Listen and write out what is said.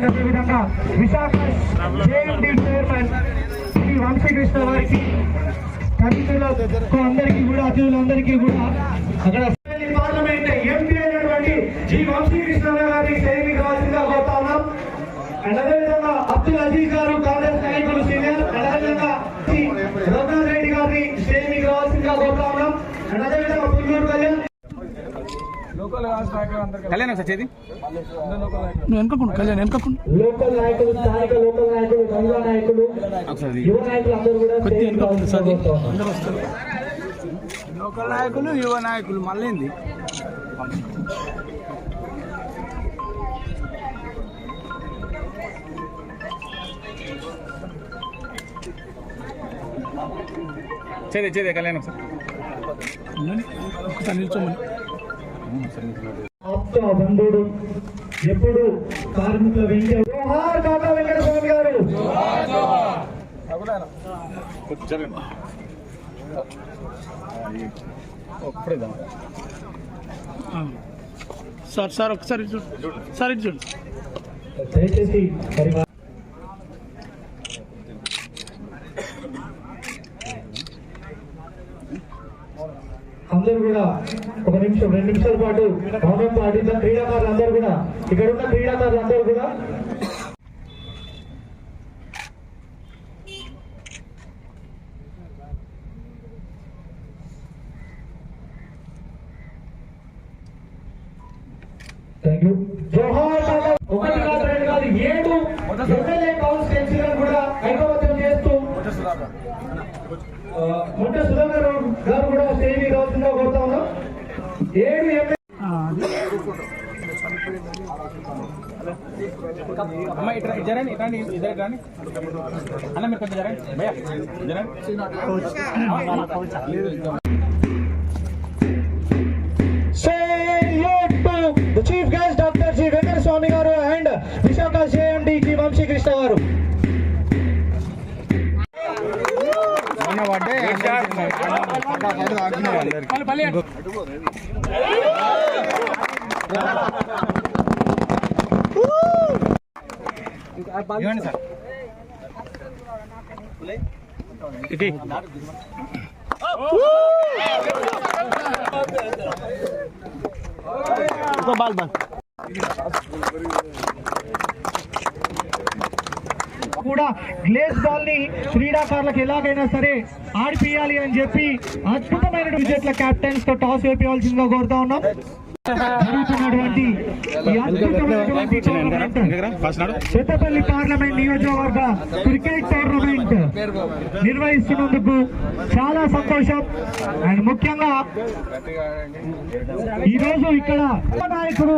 Visakha JMD chairman Shri Vamsikrishna వారికి కమిటీలకు అందరికీ కూడా అతిథులందరికీ కూడా అక్కడ పార్లమెంట్ ఎంపీ అయినటువంటి జీ వంశీకృష్ణ గారికి శైలి కావాల్సిందిగా కోరుతా ఉన్నాం. అండ్ అదేవిధంగా అబ్దుల్ అజీజ్ గారు కాంగ్రెస్ నాయకులు సీనియర్ అండ్ అదేవిధంగా శ్రీ రఘునాథ్ రెడ్డి గారిని స్టేజ్కి రావాల్సిందిగా కోరుతా ఉన్నాం అండ్ అదేవిధంగా పుల్లూరు కళ్యాణ్ కళ్యాణ్ ఒకసారి చేతి నువ్వు వెనకకుండా కళ్యాణ్ వెనకకుండా. ఒకసారి కొద్ది స్టేజ్కి వెనక సార్. అందరూ వస్తారు లోకల్ నాయకులు యువ నాయకులు మళ్ళీ చేదే చేదే కళ్యాణ్ ఒకసారి. ఒక్కసారి నిల్చోమని. ఆప్త బంధుడు ఎప్పుడు కార్మికుల వెంట జోహార్ కాకా వెంకట స్వామి గారు. సార్ సార్ ఒకసారి చూడు సార్ చూడు దయచేసి పరివారం అందరూ కూడా ఒక నిమిషం రెండు నిమిషాల పాటు మౌనం పాటిద్దాం క్రీడాకారులు అందరూ కూడా. ఇక్కడ ఉన్న క్రీడాకారులు అందరూ కూడా ఒకటి కాదు రెండు కాదు ఏడు ఎమ్మెల్యే కాన్స్టిట్యున్సీలను కూడా ముట్ట సుధాకర్ రావు గారు కూడా స్టేజ్ రావాల్సిందిగా కోరుతా ఉన్నాం ఏడు ఎమ్మెల్యే ఆ, అది. అమ్మ ఇట్లా జరండి ఇట్రండి ఇద్దరు ఇట్రండి అన్న మీరు కొంచెం జరండి భయ్యా జరండి Salute to the chief guest Dr. G. Venkata Swami గారు అండ్ విశాఖ జేఎండి కి వంశీకృష్ణ గారు మొన్న పడ్డే ఇవ్వండి సార్. ఇంకో బాల్ బాల్. కూడా గ్లేస్ బాల్ని క్రీడాకారులకు ఎలాగైనా సరే ఆడిపియాలి అని చెప్పి అద్భుతమైన విజేట్ల కెప్టెన్స్తో టాస్ వేపించాల్సిందిగా కోరుతా ఉన్నాం. జరుగుతున్నటువంటి ఈ పార్లమెంట్ నియోజకవర్గ క్రికెట్ టోర్నమెంట్ నిర్వహిస్తున్నందుకు చాలా సంతోషం. అండ్ ముఖ్యంగా ఈరోజు ఇక్కడ నాయకుడు